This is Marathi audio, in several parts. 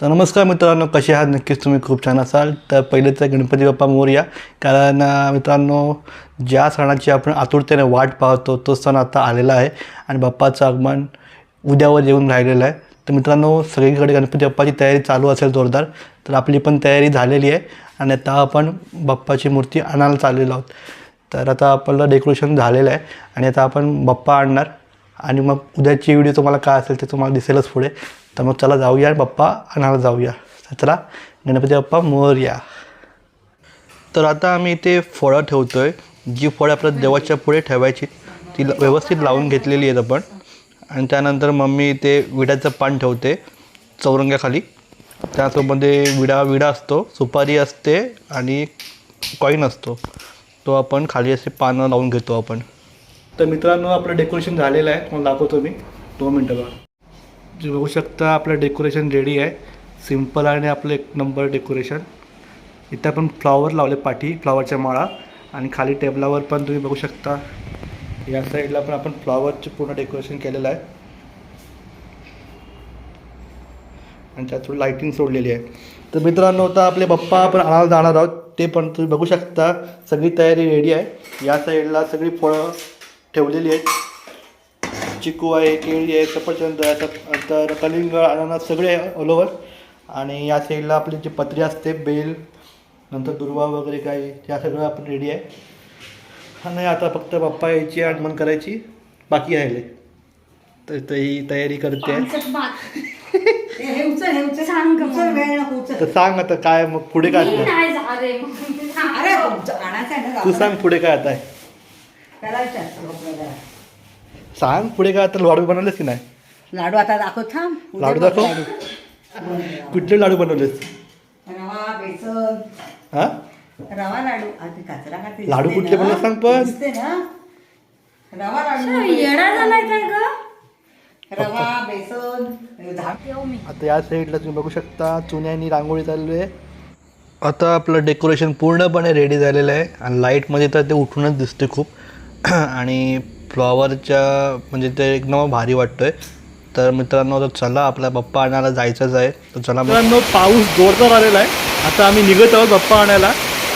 तर नमस्कार मित्रांनो कसे आहात? नक्कीच तुम्ही खूप छान असाल. तर पहिले तर गणपती बाप्पा मोरया कारण मित्रांनो ज्या सणाची आपण आतुरतेने वाट पाहतो तो सण आता आलेला आहे आणि बाप्पाचं आगमन उद्यावर येऊन राहिलेलं आहे. तर मित्रांनो सगळीकडे गणपती बाप्पाची तयारी चालू असेल जोरदार तर आपली पण तयारी झालेली आहे आणि आता आपण बाप्पाची मूर्ती आणायला चाललेलो आहोत. तर आता आपलं डेकोरेशन झालेलं आहे आणि आता आपण बाप्पा आणणार. आणि मग उद्याची व्हिडिओ तुम्हाला काय असेल ते तुम्हाला दिसेलच पुढे. तर मग चला जाऊया आणि बाप्पा आणायला जाऊया. तर चला गणपती बाप्पा मोरया. तर आता आम्ही इथे फळं ठेवतो आहे जी फळं आपल्या देवाच्या पुढे ठेवायची ती ल- व्यवस्थित लावून घेतलेली आहेत आपण. आणि त्यानंतर मम्मी इथे विड्याचं पान ठेवते चौरंग्याखाली. त्यासोबतमध्ये विडा विडा असतो सुपारी असते आणि कॉईन असतो. तो आपण खाली असे पानं लावून घेतो आपण. तर मित्रांनो आपलं डेकोरेशन झालेलं आहे. तुम्हाला दाखवतो मी. दोन मिनटं बघा. जे बघू शकता आपलं डेकोरेशन रेडी आहे. सिंपल आणि आपलं एक नंबर डेकोरेशन इथं आपण फ्लॉवर लावले पाठी फ्लॉवरच्या माळा. आणि खाली टेबलावर पण तुम्ही बघू शकता. या साईडला पण आपण फ्लॉवरचं पूर्ण डेकोरेशन केलेलं आहे. आणि त्यात थोडी लाईटिंग सोडलेली आहे. तर मित्रांनो आता आपले बाप्पा आपण आणायला जाणार आहोत. ते पण तुम्ही बघू शकता. सगळी तयारी रेडी आहे. या साईडला सगळी फळं ठेवलेली आहेत. चिकू आहे केळी आहे सफरचंद आहे तर- कलिंग अननस सगळे आहे ऑल ओव्हर आणि या साईडला आपली जी पत्री असते बेल नंतर दुर्वा वगैरे काय त्या सगळं आपण रेडी आहे. आणि आता फक्त बाप्पा यायची आगमन करायची बाकी राहिले तर ही तयारी करते. हे हे तर सांग आता काय मग पुढे काय तू सांग पुढे काय आता आहे करायचं आहे आपल्याला. सांग पुढे काय आता लाडू बनवलेस की नाही? लाडू आता दाखव थांब उद्या लाडू बघ दाखव. लाडू. कुठले लाडू बनवलेस? रवा बेसन. हां? रवा लाडू. आता कचरा का ते लाडू दिसते कुठले ना? बनवले सांग पण. दिसते ना? रवा लाडू. काय येडा झालाय काय ग? रवा बेसन. झाड येऊ मी. आता या साईडला तुम्ही बघू शकता चुन्यानी रांगोळी चालू आहे. आता आपलं डेकोरेशन पूर्णपणे रेडी झालेलं आहे. आणि लाईटमध्ये तर ते उठूनच दिसते खूप. आणि फ्लॉवरच्या म्हणजे ते एकदम भारी वाटतं आहे तर मित्रांनो तर चला आपल्या बाप्पा आणायला जायचंच आहे. तर चला मित्रांनो पाऊस जोरदार आलेला आहे. आता आम्ही निघत आहोत बाप्पा आणायला.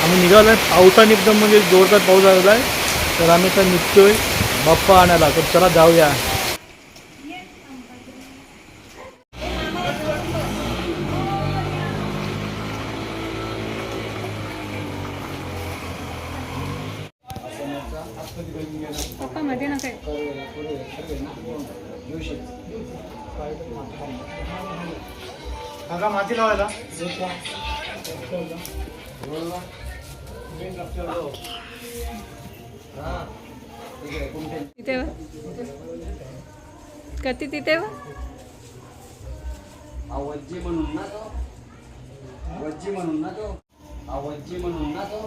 आम्ही निघालो आहे. पावसाने एकदम म्हणजे जोरदार पाऊस आलेला आहे. तर आम्ही तर निघतोय बाप्पा आणायला. तर चला जाऊया. पप्पा मध्ये नका काका माती लावायला. तिथे. कधी तिथे वा? आवज्जी म्हणून ना तो. आवज्जी म्हणून ना तो. आवज्जी म्हणून ना तो.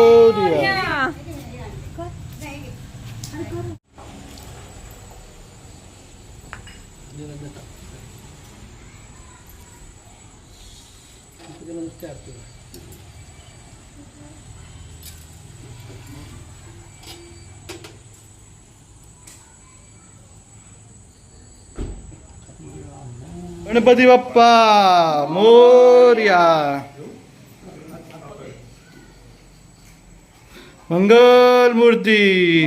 गणपती बाप्पा मोर्या. मंगल मूर्ती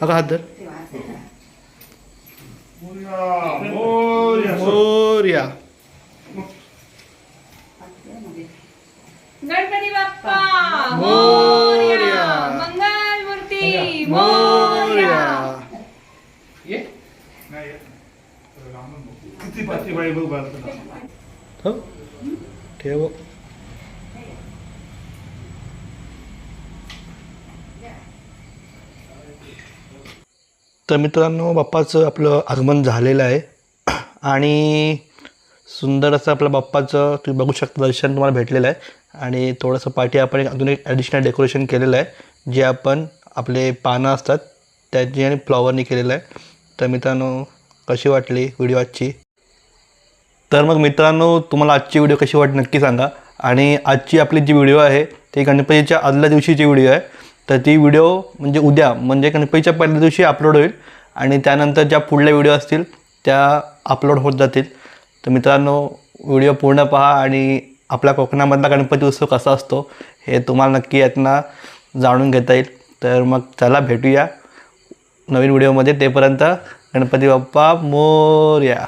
अगं हात धर. मोर्या. गणपती बाप्पा. मंगल मूर्ती किती पाती वैभव घालतो ठेव. तर मित्रांनो बाप्पाचं आपलं आगमन झालेलं आहे. आणि सुंदर असं आपलं बाप्पाचं तुम्ही बघू शकता दर्शन तुम्हाला भेटलेलं आहे. आणि थोडंसं पाठी आपण एक अजून एक ॲडिशनल डेकोरेशन केलेलं आहे जे आपण आपले पानं असतात त्याची आणि फ्लॉवरनी केलेलं आहे. तर मित्रांनो कशी वाटली व्हिडिओ आजची? तर मग मित्रांनो तुम्हाला आजची व्हिडिओ कशी वाटली नक्की सांगा. आणि आजची आपली जी व्हिडिओ आहे ती गणपतीच्या आदल्या दिवशीची व्हिडिओ आहे. तर ती व्हिडिओ म्हणजे उद्या म्हणजे गणपतीच्या पहिल्या दिवशी अपलोड होईल. आणि त्यानंतर ज्या पुढल्या व्हिडिओ असतील त्या अपलोड होत जातील. तर मित्रांनो व्हिडिओ पूर्ण पहा आणि आपल्या कोकणामधला गणपती उत्सव कसा असतो हे तुम्हाला नक्की यातनं जाणून घेता येईल. तर मग चला भेटूया नवीन व्हिडिओमध्ये. तेपर्यंत गणपती बाप्पा मोर्या.